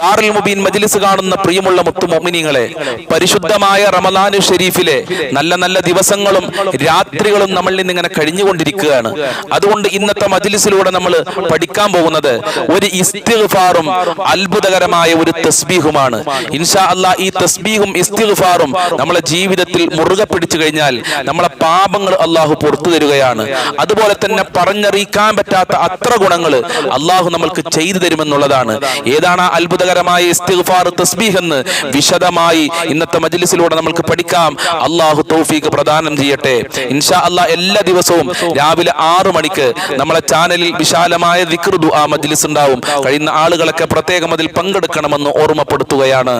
ദാറുൽ മുബീൻ മജ്ലിസ് കാണുന്ന പ്രിയമുള്ള മുത്തു മോമിനിങ്ങളെ പരിശുദ്ധമായ റമദാനു ഷെരീഫിലെ നല്ല നല്ല ദിവസങ്ങളും രാത്രികളും നമ്മളിൽ നിന്ന് ഇങ്ങനെ കഴിഞ്ഞുകൊണ്ടിരിക്കുകയാണ്. അതുകൊണ്ട് ഇന്നത്തെ മജ്ലിസിലൂടെ നമ്മൾ പഠിക്കാൻ പോകുന്നത് ഒരു ഇസ്തിഗ്ഫാറും അത്ഭുതകരമായ ഒരു തസ്ബീഹുമാണ്. ഇൻഷാ അല്ലാ ഈ തസ്ബീഹും ഇസ്തിഗ്ഫാറും നമ്മളെ ജീവിതത്തിൽ മുറുകെ പിടിച്ചു കഴിഞ്ഞാൽ നമ്മളെ പാപങ്ങൾ അള്ളാഹു പുറത്തു തരികയാണ്. അതുപോലെ തന്നെ പറഞ്ഞറിയിക്കാൻ പറ്റാത്ത അത്ര ഗുണങ്ങൾ അള്ളാഹു നമ്മൾക്ക് ചെയ്തു തരുമെന്നുള്ളതാണ്. ഏതാണ് ആ അത്ഭുതകരമായ ഇസ്തിഗ്ഫാർ തസ്ബീഹ് എന്ന് വിശദമായി ഇന്നത്തെ മജ്ലിസിലൂടെ നമ്മൾക്ക് പഠിക്കാം. അള്ളാഹു തൗഫീഖ് പ്രദാനം ചെയ്യട്ടെ. ഇൻഷാ അല്ലാ എല്ലാ ദിവസവും രാവിലെ ആറു മണിക്ക് നമ്മളെ ചാനലിൽ വിശാലമായ ദിക്ർ ആ മജ്ലിസ് ഉണ്ടാവും. കഴിയുന്ന ആളുകളൊക്കെ പ്രത്യേകം അതിൽ പങ്കെടുക്കണമെന്ന് ഓർമ്മപ്പെടുത്തുകയാണ്.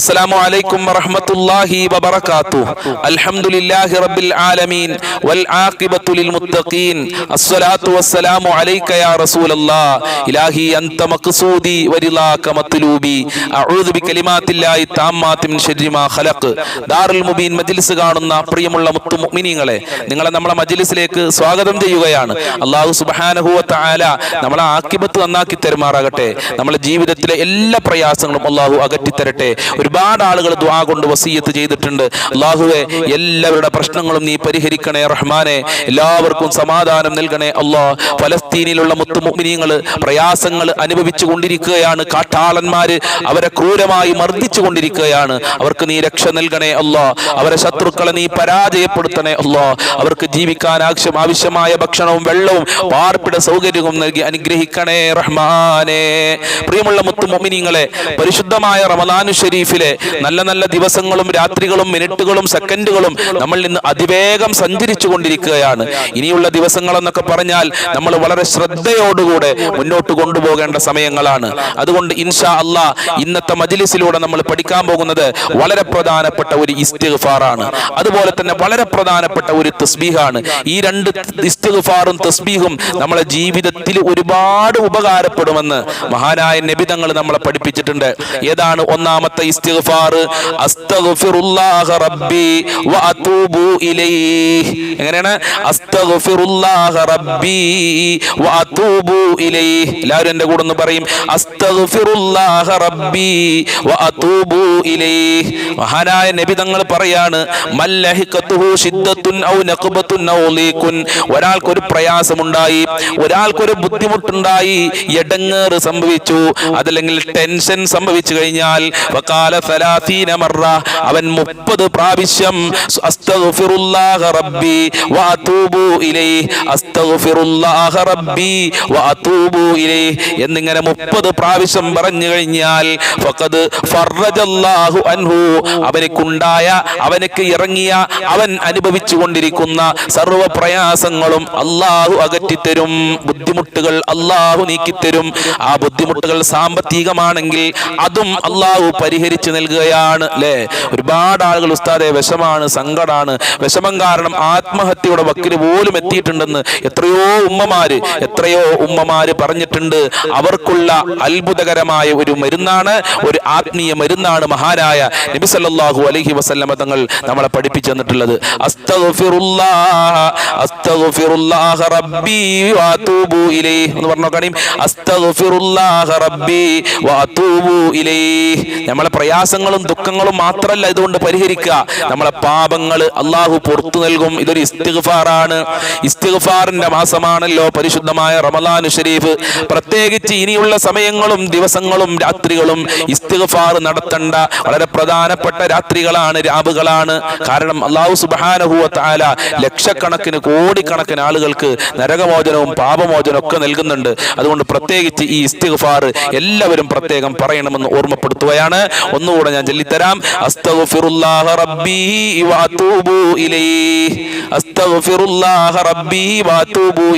അസ്സലാമു അലൈക്കും വറഹ്മത്തുള്ളാഹി വബറകാതുഹു അൽഹംദുലില്ലാഹി റബ്ബിൽ ആലമീൻ. വൽ ആഖിബത്തു ലിൽ മുത്തഖീൻ. അസ്സലാത്തു വസ്സലാമു അലൈക യാ റസൂലല്ലാഹ് ഇലാഹി അൻത മഖ്സൂദി അഊദു ബികലിമാത്തില്ലാഹി താമ്മാത്തി മിൻ ശർരി മാ ഖലഖ്. ദാറുൽ മുബീൻ മജ്ലിസ് കാണുന്ന പ്രിയമുള്ള മുത്തു മുഅ്മിനീങ്ങളെ നിങ്ങളെ നമ്മളെ മജ്ലിസിലേക്ക് സ്വാഗതം ചെയ്യുകയാണ്. അല്ലാഹു സുബ്ഹാനഹു വ നമ്മളെ ആക്കിബത്ത് നന്നാക്കി തരുമാറാകട്ടെ. നമ്മുടെ ജീവിതത്തിലെ എല്ലാ പ്രയാസങ്ങളും അള്ളാഹു അകറ്റി തരട്ടെ ഒരുപാട് ആളുകൾ ദ്വാ കൊണ്ട് വസീയത്ത് ചെയ്തിട്ടുണ്ട്. അള്ളാഹുവെ എല്ലാവരുടെ പ്രശ്നങ്ങളും നീ പരിഹരിക്കണേ റഹ്മാനെ. എല്ലാവർക്കും സമാധാനം നൽകണേ അള്ളാഹ് ഫലസ്തീനിലുള്ള മുത്തുമുഗ്നീങ്ങൾ പ്രയാസങ്ങൾ അനുഭവിച്ചു കൊണ്ടിരിക്കുകയാണ്. കാട്ടാളന്മാര് അവരെ ക്രൂരമായി മർദ്ദിച്ചു കൊണ്ടിരിക്കുകയാണ് അവർക്ക് നീ രക്ഷ നൽകണേ അല്ലോ. അവരെ ശത്രുക്കളെ നീ പരാജയപ്പെടുത്തണേ അല്ലോ. അവർക്ക് ജീവിക്കാൻ ആവശ്യം ആവശ്യമായ ഭക്ഷണവും വെള്ളവും പാർപ്പിട സൗകര്യവും നൽകി അനുഗ്രഹിക്കണേ റഹ്മാനെ. പ്രിയമുള്ള മുത്തുമൊമിനിങ്ങളെ പരിശുദ്ധമായ റമദാനു ഷെരീഫിലെ നല്ല നല്ല ദിവസങ്ങളും രാത്രികളും മിനിറ്റുകളും സെക്കൻഡുകളും നമ്മൾ ഇന്ന് അതിവേഗം സഞ്ചരിച്ചു കൊണ്ടിരിക്കുകയാണ് ഇനിയുള്ള ദിവസങ്ങൾ എന്നൊക്കെ പറഞ്ഞാൽ നമ്മൾ വളരെ ശ്രദ്ധയോടുകൂടെ മുന്നോട്ട് കൊണ്ടുപോകേണ്ട സമയങ്ങളാണ്. അതുകൊണ്ട് ഇൻഷാ അല്ലാ ഇന്നത്തെ മജിലിസിലൂടെ നമ്മൾ പഠിക്കാൻ പോകുന്നത് വളരെ പ്രധാനപ്പെട്ട ഒരു ഇസ്തിഗ്ഫാറാണ്. അതുപോലെ തന്നെ വളരെ പ്രധാനപ്പെട്ട ഒരു തസ്ബീഹാണ്. ഈ രണ്ട് ഇസ്തിഗ്ഫാറും തസ്ബീഹും നമ്മളെ ജീവിതത്തിൽ ഒരുപാട് ഉപകാരപ്പെടുമെന്ന് മഹാനായ നബിതങ്ങൾ നമ്മളെ പഠിപ്പിച്ചിട്ടുണ്ട്. ഏതാണ് ഒന്നാമത്തെ ഇസ്തിഗ്ഫാർ? അസ്തഗ്ഫിറുല്ലാഹ റബ്ബി വ വഅതൂബു ഇലൈഹി. എങ്ങനെയാണ്? അസ്തഗ്ഫിറുല്ലാഹ റബ്ബി വ വഅതൂബു ഇലൈഹി. എല്ലാവരും എന്റെ കൂടെ ഒന്ന് പറയും. അസ്തഗ്ഫിറുല്ലാഹ റബ്ബി വ അതൂബു ഇലൈഹി. മഹാനായ നബി തങ്ങൾ പറയാണ് മല്ലഹിഖതുഹു ശിദ്ദത്തുൻ ഔ നഖബത്തുൻ ഔ ലീഖുൻ. ഒരാൾക്ക് ഒരു പ്രയാസമുണ്ടായി ഒരാൾക്ക് ഒരു ബുദ്ധിമുട്ടുണ്ടായി എടങ്ങേറ് സംഭവിച്ചു. അതല്ലെങ്കിൽ ടെൻഷൻ സംഭവിച്ചു കഴിഞ്ഞാൽ വകാല ഫലാതീന മറ അവൻ മുപ്പത് പ്രാവശ്യം അസ്തഗ്ഫിറുല്ലാഹ റബ്ബി വ അതൂബു ഇലൈഹി. അസ്തഗ്ഫിറുല്ലാഹ റബ്ബി വ അതൂബു ഇലൈഹി. എന്നിങ്ങനെ മുപ്പത് പ്രാവശ്യം പറഞ്ഞു കഴിഞ്ഞാൽ ഫഖദ് ഫറജല്ലാഹു അൻഹു. അവനക്കുണ്ടായ അവനക്ക് ഇറങ്ങിയ അവൻ അനുഭവിച്ചു കൊണ്ടിരിക്കുന്ന സർവ പ്രയാസങ്ങളും അള്ളാഹു അകറ്റിത്തരും. ബുദ്ധിമുട്ടുകൾ അള്ളാഹു നീക്കിത്തരും. ആ ബുദ്ധിമുട്ടുകൾ സാമ്പത്തികമാണെങ്കിൽ അതും അള്ളാഹു പരിഹരിച്ചു നൽകുകയാണ് അല്ലേ ഒരുപാട് ആളുകൾ ഉസ്താദെ വിഷമാണ് സങ്കടാണ്. വിഷമം കാരണം ആത്മഹത്യയുടെ വക്കിൽ പോലും എത്തിയിട്ടുണ്ടെന്ന് എത്രയോ ഉമ്മമാര് എത്രയോ ഉമ്മമാര് പറഞ്ഞിട്ടുണ്ട്. അവർക്കുള്ള അത്ഭുതകരമായ ഒരു മരുന്നാണ് ഒരു ആത്മീയ മരുന്നാണ് മഹാനായ നബി സല്ലല്ലാഹു അലൈഹി വസല്ലമ തങ്ങൾ നമ്മളെ പഠിപ്പിച്ചു തന്നിട്ടുള്ളത്. അസ്തഗ്ഫിറുല്ലാഹ അസ്തഗ്ഫിറുല്ലാഹ റബ്ബി വാതൂബു ഇലൈഹി എന്ന് പറഞ്ഞു നോക്കാണീ അസ്തഗ്ഫിറുല്ലാഹ റബ്ബി വാതൂബു ഇലൈഹി. നമ്മളെ പ്രയാസങ്ങളും ദുഃഖങ്ങളും മാത്രമല്ല ഇതുകൊണ്ട് പരിഹരിക്കുക. നമ്മളെ പാപങ്ങൾ അള്ളാഹു പുറത്തു നൽകും. ഇതൊരു ഇസ്തിഗ്ഫാറാണ്. ഇസ്തിഗ്ഫാറിന്റെ മാസമാണല്ലോ പരിശുദ്ധമായ റമദാൻ ഷരീഫ് പ്രത്യേകിച്ച് ഇനിയുള്ള സമയങ്ങളും ദിവസങ്ങളും രാത്രികളും ഇസ്തിഗ്ഫാർ നടത്തേണ്ട വളരെ പ്രധാനപ്പെട്ട രാത്രികളാണ് രാവുകളാണ്. കാരണം അള്ളാഹു സുബാനഹുവ താല ലക്ഷക്കണക്കിന് കോടിക്കണക്കിന് ആളുകൾക്ക് നരകമോചനവും പാപമോചനവും ഒക്കെ നൽകുന്നുണ്ട്. അതുകൊണ്ട് പ്രത്യേകിച്ച് ഈ ഇസ്തിഗ്ഫാർ എല്ലാവരും പ്രത്യേകം പറയണമെന്ന് ഓർമ്മപ്പെടുത്തുകയാണ്. ഒന്നുകൂടെ ഞാൻ ചൊല്ലിത്തരാം. അസ്തഗ്ഫിറുല്ലാഹ ഇലൈഹി. അസ്തഗ്ഫിറുല്ലാഹ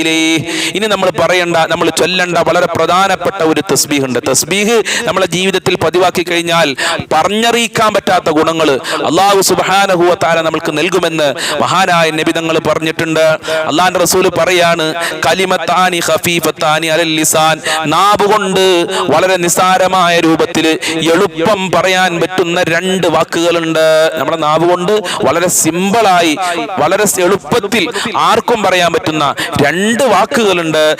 ഇലൈഹി. ഇനി നമ്മൾ പറയണ്ട നമ്മൾ ചൊല്ലേണ്ട വളരെ പ്രധാനപ്പെട്ട ഒരു തസ്ബീഹ് ഉണ്ട്. തസ്ബീഹ് നമ്മളെ ജീവിതത്തിൽ പതിവാക്കി കഴിഞ്ഞാൽ പറഞ്ഞറിയിക്കാൻ പറ്റാത്ത ഗുണങ്ങൾ അള്ളാഹു സുബാനഹുവത്താല നമ്മൾക്ക് നൽകുമെന്ന് മഹാനായ നബിതങ്ങൾ പറഞ്ഞിട്ടുണ്ട്. അള്ളാഹിന്റെ റസൂൽ പറയാണ് കലിമത്താനി ഹഫീഫത്താനി അലൽ ലിസാൻ. നാവ് കൊണ്ട് വളരെ നിസ്സാരമായ രൂപത്തിൽ എളുപ്പം പറയാൻ പറ്റുന്ന രണ്ട് വാക്കുകളുണ്ട്. നമ്മുടെ നാവ് കൊണ്ട് വളരെ സിമ്പിളായി വളരെ എളുപ്പത്തിൽ ആർക്കും പറയാൻ പറ്റുന്ന രണ്ട് വാക്കുകളുണ്ട്.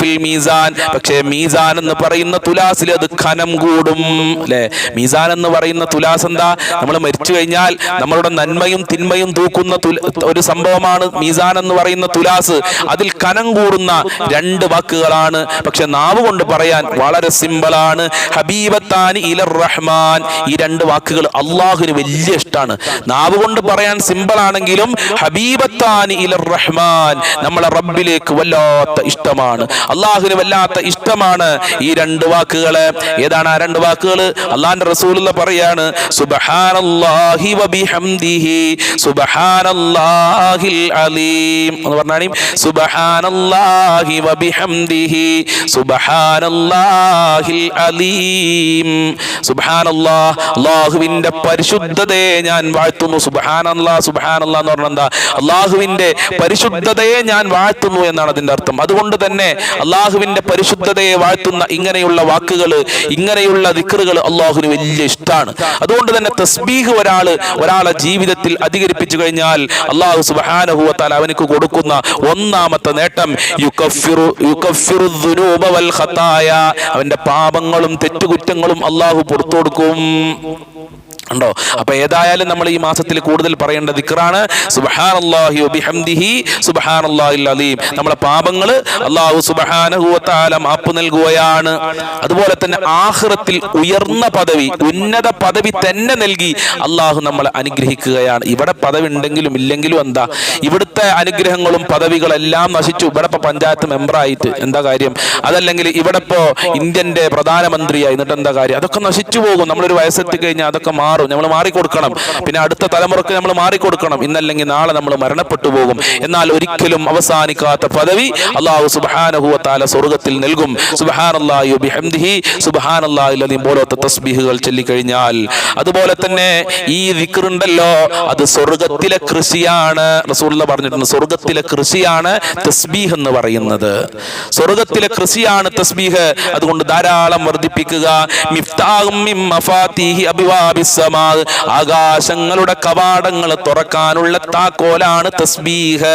ഫിൽ മീസാൻ. പക്ഷേ മീസാൻ എന്ന് പറയുന്ന തുലാസിൽ അത് ഖനം കൂടും അല്ലെ മീസാൻ എന്ന് പറയുന്ന തുലാസ് എന്താ? നമ്മൾ മരിച്ചു കഴിഞ്ഞാൽ നമ്മളുടെ നന്മയും തിന്മയും തൂക്കുന്ന ഒരു സംഭവമാണ് മീസാൻ എന്ന് പറയുന്ന തുലാസ്. അതിൽ കനം കൂടുന്ന രണ്ട് വാക്കുകളാണ്. പക്ഷെ നാവ് കൊണ്ട് പറയാൻ വളരെ സിമ്പിളാണ് ഹബീബത്താനി റഹ്മാൻ. ഈ രണ്ട് വാക്കുകൾ അള്ളാഹുവിന് വലിയ ഇഷ്ടമാണ്. നാവ് കൊണ്ട് പറയാൻ സിമ്പിൾ ആണെങ്കിലും ഹബീബത്താനി റഹ്മാൻ നമ്മളെ റബ്ബിലേക്ക് വല്ലാത്ത ഇഷ്ടമാണ്. അള്ളാഹുവിന് വല്ലാത്ത ഇഷ്ടമാണ് ഈ രണ്ട് വാക്കുകൾ. ഏതാണ് ആ രണ്ട് വാക്കുകൾ അള്ളാന്റെ റസൂലുള്ള പറയാണ് വബിഹംദിഹി അലീം. എന്ന് വബിഹംദിഹി അലീം. പരിശുദ്ധതയെ ഞാൻ വാഴ്ത്തുന്നു. സുബ്ഹാനല്ലാഹ് സുബ്ഹാനല്ലാഹ് എന്ന് പറഞ്ഞാൽ എന്താ? അള്ളാഹുവിന്റെ പരിശുദ്ധതയെ ഞാൻ വാഴ്ത്തുന്നു എന്നാണ് അതിന്റെ അർത്ഥം. അതുകൊണ്ട് തന്നെ അള്ളാഹുവിന്റെ പരിശുദ്ധതയെ വാഴ്ത്തുന്ന ഇങ്ങനെയുള്ള വാക്കുകൾ ഇങ്ങനെയുള്ള ദിക്കറുകൾ അള്ളാഹുവിന് വലിയ ഇഷ്ടമാണ് അതുകൊണ്ട് തന്നെ തസ്ബീഹ് ഒരാൾ ഒരാളെ ജീവിതത്തിൽ അധികരിപ്പിച്ചു കഴിഞ്ഞാൽ അള്ളാഹു സുബാനഹുവത്താൽ അവനക്ക് കൊടുക്കുന്ന ഒന്നാമത്തെ നേട്ടം അവന്റെ പാപങ്ങളും തെറ്റുകുറ്റങ്ങളും അള്ളാഹു പുറത്തു കൊടുക്കും. ഉണ്ടോ? അപ്പൊ ഏതായാലും നമ്മൾ ഈ മാസത്തിൽ കൂടുതൽ പറയേണ്ട ദിക്റാണ് അലീം. നമ്മളെ പാപങ്ങൾ അള്ളാഹു സുബ്ഹാനഹു മാപ്പ് നൽകുകയാണ്. അതുപോലെ തന്നെ ആഖിറത്തിൽ ഉയർന്ന പദവി ഉന്നത പദവി തന്നെ നൽകി അള്ളാഹു നമ്മളെ അനുഗ്രഹിക്കുകയാണ്. ഇവിടെ പദവി ഉണ്ടെങ്കിലും ഇല്ലെങ്കിലും എന്താ? ഇവിടുത്തെ അനുഗ്രഹങ്ങളും പദവികളെല്ലാം നശിച്ചു. ഇവിടെ ഇപ്പൊ പഞ്ചായത്ത് മെമ്പറായിട്ട് എന്താ കാര്യം? അതല്ലെങ്കിൽ ഇവിടെ ഇപ്പോ ഇന്ത്യന്റെ പ്രധാനമന്ത്രിയായി. എന്നിട്ട് എന്താ കാര്യം? അതൊക്കെ നശിച്ചു പോകും. നമ്മളൊരു വയസ്സെത്തി കഴിഞ്ഞാൽ അതൊക്കെ മാറും. നമ്മൾ മാറിക്കൊടുക്കണം. പിന്നെ അടുത്ത തലമുറയ്ക്ക് നമ്മൾ മാറിക്കൊടുക്കണം. ഇന്നല്ലെങ്കിൽ നാളെ നമ്മൾ മരണപ്പെട്ടു പോകും. എന്നാൽ ഒരിക്കലും അവസാനിക്കാത്ത പദവി അള്ളാഹു സുബാനഹുല സ്വർഗത്തിൽ നൽകും. സുബാനല്ലാഹി ബിഹംദിഹി പോലത്തെ തസ്ബീഹുകൾ ചൊല്ലിക്കഴിഞ്ഞാൽ അതുപോലെ തന്നെ ഈ വിക്രുണ്ടല്ലോ അത് സ്വർഗത്തിലെ കൃഷിയാണ്. റസൂലുള്ള പറഞ്ഞിട്ടുണ്ട് സ്വർഗത്തിലെ കൃഷിയാണ് തസ്ബീഹ് എന്ന് പറയുന്നത്. സ്വർഗത്തിലെ കൃഷിയാണ് തസ്ബീഹ്. അതുകൊണ്ട് ധാരാളം വർദ്ധിപ്പിക്കുക. മിഫ്താഹും സമാ. ആകാശങ്ങളുടെ കവാടങ്ങൾ തുറക്കാനുള്ള താക്കോലാണ് തസ്ബീഹ്.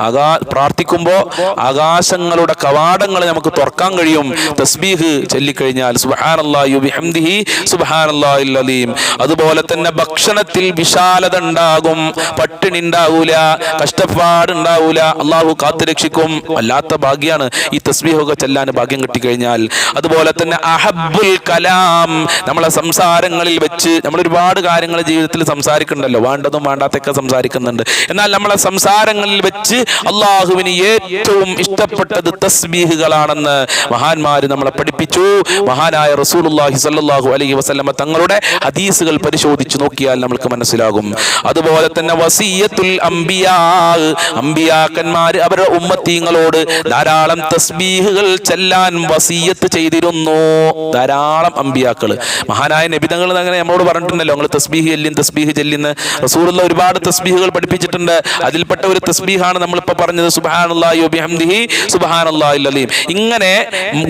ആകാ പ്രാർത്ഥിക്കുമ്പോ ആകാശങ്ങളുടെ കവാടങ്ങൾ നമുക്ക് തുറക്കാൻ കഴിയും. തസ്ബീഹ് ചൊല്ലിക്കഴിഞ്ഞാൽ സുബ്ഹാനല്ലാഹിൽ അലീം. അതുപോലെ തന്നെ ഭക്ഷണത്തിൽ വിശാലത ഉണ്ടാകും. പട്ടിണി ഉണ്ടാവൂല കഷ്ടപ്പാട് ഉണ്ടാവൂല. അള്ളാഹു കാത്തുരക്ഷിക്കും. വല്ലാത്ത ഭാഗ്യാണ് ഈ തസ്ബീഹൊക്കെ ചെല്ലാൻ ഭാഗ്യം കിട്ടിക്കഴിഞ്ഞാൽ. അതുപോലെ തന്നെ അഹബുൽ കലാം. നമ്മളെ സംസാരങ്ങളിൽ വെച്ച് നമ്മൾ ഒരുപാട് കാര്യങ്ങൾ ജീവിതത്തിൽ സംസാരിക്കുന്നുണ്ടല്ലോ. വേണ്ടതും വേണ്ടാത്തൊക്കെ സംസാരിക്കുന്നുണ്ട്. എന്നാൽ നമ്മളെ സംസാരങ്ങളിൽ വെച്ച് അള്ളാഹുവിന് ഏറ്റവും ഇഷ്ടപ്പെട്ടത് തസ്ബീഹുകളാണെന്ന് മഹാന്മാർ നമ്മളെ പഠിപ്പിച്ചു. മഹാനായ റസൂലുള്ളാഹി സല്ലാഹു അലൈഹി വസ്ലമ തങ്ങളുടെ ഹദീസുകൾ പരിശോധിച്ച് നോക്കിയാൽ നമുക്ക് മനസ്സിലാകും. അതുപോലെ തന്നെ വസീയത്തുൽ അംബിയാ അംബിയാക്കന്മാർ അവരുടെ ഉമ്മത്തീങ്ങളോട് ധാരാളം തസ്ബീഹുകൾ ചെല്ലാൻ വസീയത്ത് ചെയ്തിരുന്നു. ധാരാളം അമ്പിയാക്കൾ മഹാനായ നബിതങ്ങൾ അങ്ങനെ നമ്മളോട് പറഞ്ഞിട്ടുണ്ടല്ലോ നിങ്ങൾ തസ്ബീഹ് ചെല്ലിൻ തസ്ബീഹ് ചെല്ലിന്ന്. റസൂറുള്ള ഒരുപാട് തസ്ബീഹുകൾ പഠിപ്പിച്ചിട്ടുണ്ട്. അതിൽപ്പെട്ട ഒരു തസ്ബീഹാണ് നമ്മളിപ്പോ പറഞ്ഞത് സുബ്ഹാനല്ലാഹി ബിഹംദിഹി സുബ്ഹാനല്ലാഹിൽ അലീം ഇങ്ങനെ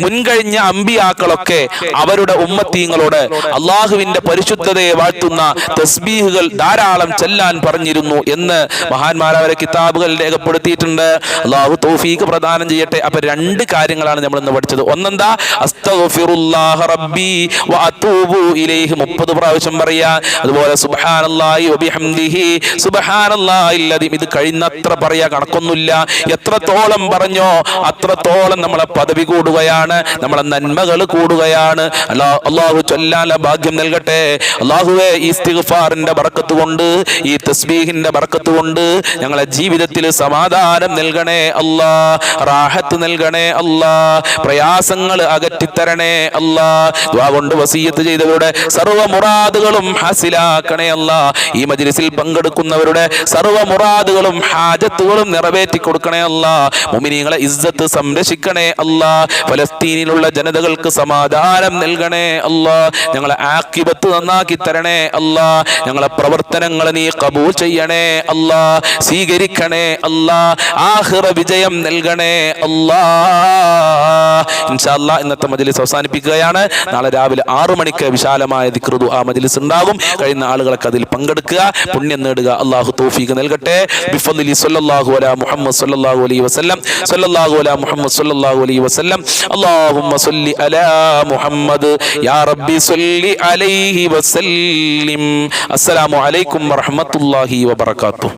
മുൻകഴിഞ്ഞ അമ്പിയാക്കളൊക്കെ അവരുടെ ഉമ്മത്തീങ്ങളോട് അള്ളാഹുവിന്റെ പരിശുദ്ധതയെ വാഴ്ത്തുന്ന തസ്ബീഹുകൾ ധാരാളം ചെല്ലാൻ പറഞ്ഞിരുന്നു എന്ന് മഹാന്മാരവരെ കിതാബുകൾ രേഖപ്പെടുത്തിയിട്ടുണ്ട്. അള്ളാഹു തൗഫീഖ് പ്രദാനം ചെയ്യട്ടെ. അപ്പൊ രണ്ട് കാര്യങ്ങളാണ് നമ്മൾ ഇന്ന് പഠിച്ചത്. ഒന്നെന്താ? അസ്തഗ്ഫിറുല്ലാഹ റബ്ബി വ അതൂബു ഇലൈഹി 30 പ്രാവശ്യം പറയാ അതുപോലെ സുബ്ഹാനല്ലാഹി വബിഹംദിഹി ഇത് കഴിയുന്നത്ര പറയാ കണക്കൊന്നുമില്ല. എത്രത്തോളം പറഞ്ഞോ അത്രത്തോളം നമ്മളെ പദവി കൂടുകയാണ് നമ്മളെ നന്മകൾ കൂടുകയാണ്. അല്ലാ അള്ളാഹു ചൊല്ലാല ഭാഗ്യം നൽകട്ടെ. അള്ളാഹുവെ ഈ സ്തിഗ്ഫാറിന്റെ ബർക്കത്ത് കൊണ്ട് ഈ തസ്ബീഹിന്റെ ബർക്കത്ത് കൊണ്ട് ഞങ്ങളെ ജീവിതത്തിൽ സമാധാനം നൽകണേ അല്ലാ റാഹത്ത് നൽകണേ അല്ലാ പ്രയാസങ്ങൾ അകറ്റിത്തരണേ അല്ലാ. കൊണ്ട് വസീയത്ത് ചെയ്തവരുടെ സർവ മുറാദുകളും ഹാസിലാക്കണേ അല്ല. ഈ മജ്ലിസിൽ പങ്കെടുക്കുന്നവരുടെ സർവ മുറാദുകളും ഹാജത്തുകളും നിറവേറ്റി കൊടുക്കണേ അല്ല. മുമിനീങ്ങളെ ഇസ്സത്ത് സംരക്ഷിക്കണേ അല്ല. ഫലസ്തീനിലുള്ള ജനതകൾക്ക് സമാധാനം നൽകണേ അല്ല. ഞങ്ങളെ ആക്കിബത്ത് നന്നാക്കി തരണേ അല്ല. ഞങ്ങളെ പ്രവർത്തനങ്ങൾ നീ കബൂൽ ചെയ്യണേ അല്ല. സ്വീകരിക്കണേ അല്ല. ആഹ്റ വിജയം നൽകണേ അല്ലാ. ഇൻഷാ അല്ലാ ഇന്നത്തെ മജ്ലിസ് അവസാനിപ്പിക്കുകയാണ്. നാളെ രാവിലെ ആറു മണിക്ക് വിശാലമായ ദിക്റുദു ആ മജ്ലിസ് ഉണ്ടാകും. കഴിയുന്ന ആളുകളൊക്കെ അതിൽ പങ്കെടുക്കുക പുണ്യം നേടുക. അള്ളാഹു തൗഫീഖ് നൽകട്ടെ. ബിഫലി മുഹമ്മദ് മുഹമ്മദ് മുഹമ്മദ്. യാ റബ്ബി അലൈഹി വസല്ലിം. അസ്സലാമു അലൈക്കും വറഹ്മത്തുള്ളാഹി വബറകാതുഹു